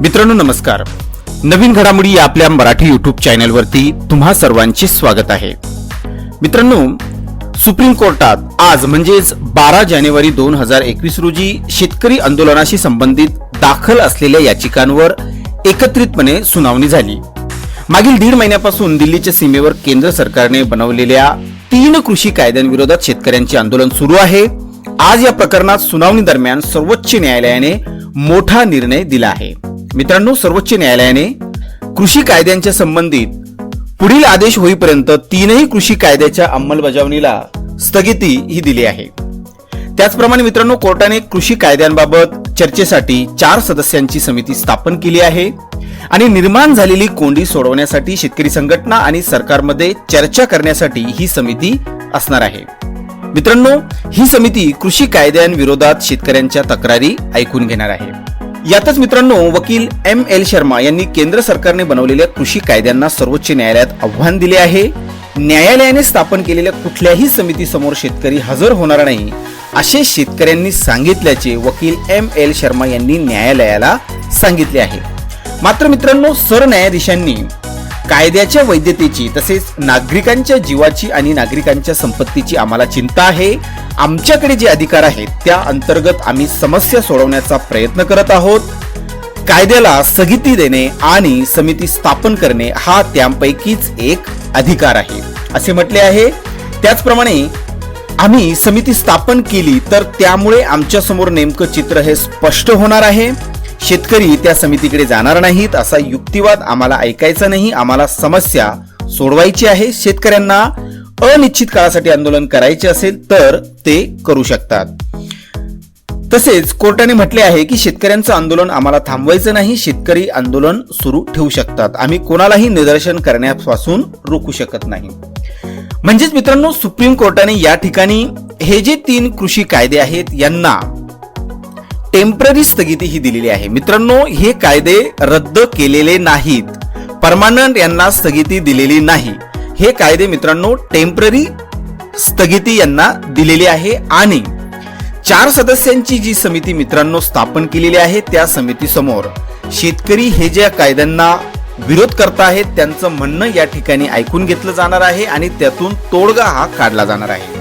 मित्रांनो नमस्कार. नवीन घडामोडी या आपल्या मराठी युट्यूब चॅनलवरती तुम्हा सर्वांचे स्वागत आहे. मित्रांनो सुप्रीम कोर्टात आज म्हणजेच बारा जानेवारी दोन हजार एकवीस रोजी शेतकरी आंदोलनाशी संबंधित दाखल असलेल्या याचिकांवर एकत्रितपणे सुनावणी झाली. मागील दीड महिन्यापासून दिल्लीच्या सीमेवर केंद्र सरकारने बनवलेल्या तीन कृषी कायद्यांविरोधात शेतकऱ्यांचे आंदोलन सुरू आहे. आज या प्रकरणात सुनावणी दरम्यान सर्वोच्च न्यायालयाने मोठा निर्णय दिला आहे. मित्रांनो सर्वोच्च न्यायालयाने कृषी कायद्यांच्या संबंधित पुढील आदेश होईपर्यंत तीनही कृषी कायद्याच्या अंमलबजावणीला स्थगिती ही दिली आहे. त्याचप्रमाणे मित्रांनो कोर्टाने कृषी कायद्यांबाबत चर्चेसाठी चार सदस्यांची समिती स्थापन केली आहे आणि निर्माण झालेली कोंडी सोडवण्यासाठी शेतकरी संघटना आणि सरकारमध्ये चर्चा करण्यासाठी ही समिती असणार आहे. मित्रांनो ही समिती कृषी कायद्यांविरोधात शेतकऱ्यांच्या तक्रारी ऐकून घेणार आहे. यातच मित्रांनो वकील एम एल शर्मा यांनी केंद्र सरकारने बनवलेल्या कृषी कायद्यांना सर्वोच्च न्यायालयात आव्हान दिले आहे. न्यायालयाने स्थापन केलेल्या कुठल्याही समितीसमोर शेतकरी हजर होणार नाही असे शेतकऱ्यांनी सांगितल्याचे वकील एम एल शर्मा यांनी न्यायालयाला सांगितले आहे. मात्र मित्रांनो सरन्यायाधीशांनी कायद्याच्या वैधतेची तसेच नागरिकांच्या जीवाची आणि नागरिकांच्या संपत्तीची आम्हाला चिंता आहे. आमच्याकडे जे अधिकार आहेत त्या अंतर्गत आम्ही समस्या सोडवण्याचा प्रयत्न करत आहोत. कायद्याला स्थगिती देणे आणि समिती स्थापन करणे हा त्यापैकीच एक अधिकार आहे. असे म्हटले आहे. त्याचप्रमाणे आम्ही समिती स्थापन केली तर त्यामुळे आमच्यासमोर नेमकं चित्र हे स्पष्ट होणार आहे. शेतकरी त्या समितीकडे जाणार नाहीत असा युक्तिवाद आम्हाला ऐकायचा नाही आम्हाला समस्या सोडवायची आहे. शेतकऱ्यांना अनिश्चित काळासाठी आंदोलन करायचे असेल तर ते करू शकतात. तसेच कोर्टाने म्हटले आहे की शेतकऱ्यांचं आंदोलन आम्हाला थांबवायचं नाही शेतकरी आंदोलन सुरू ठेवू शकतात. आम्ही कोणालाही निदर्शन करण्यापासून रोखू शकत नाही. म्हणजेच मित्रांनो सुप्रीम कोर्टाने या ठिकाणी हे जे तीन कृषी कायदे आहेत यांना टेंपररी स्थगिती ही दिलेली आहे. मित्रांनो हे कायदे रद्द केलेले नाहीत. परमानंट यांना स्थगिती दिलेली नाही. हे कायदे मित्रांनो टेंपररी स्थगिती यांना दिलेली आहे आणि चार सदस्यांची जी समिती मित्रांनो स्थापन केलेली आहे त्या समितीसमोर शेतकरी हे ज्या कायद्यांना विरोध करत आहेत त्यांचं म्हणणं या ठिकाणी ऐकून घेतलं जाणार आहे आणि त्यातून तोडगा हा काढला जाणार आहे.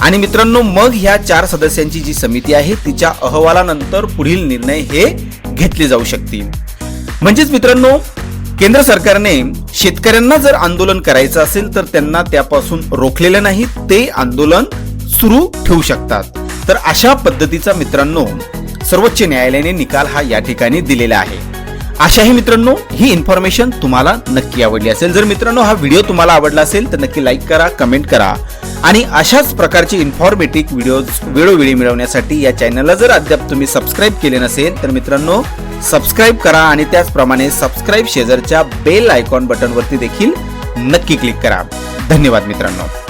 आणि मित्रांनो मग ह्या चार सदस्यांची जी समिती आहे तिच्या अहवालानंतर पुढील निर्णय हे घेतले जाऊ शकतील. म्हणजेच मित्रांनो केंद्र सरकारने शेतकऱ्यांना जर आंदोलन करायचं असेल तर त्यांना त्यापासून रोखलेलं नाही ते आंदोलन सुरू ठेवू शकतात. तर अशा पद्धतीचा मित्रांनो सर्वोच्च न्यायालयाने निकाल हा या ठिकाणी दिलेला आहे. अशाही मित्रांनो ही इन्फॉर्मेशन तुम्हाला नक्की आवडली असेल. जर मित्रांनो हा व्हिडिओ तुम्हाला आवडला असेल तर नक्की लाईक करा कमेंट करा. आणि अशाच प्रकारचे इन्फॉर्मेटिव्ह व्हिडिओ वेळोवेळी मिळवण्यासाठी या चॅनलला जर अद्याप तुम्ही सबस्क्राईब केले नसेल तर मित्रांनो सबस्क्राईब करा आणि त्याचप्रमाणे सबस्क्राईब शेजारच्या बेल आयकॉन बटनवरती देखील नक्की क्लिक करा. धन्यवाद मित्रांनो.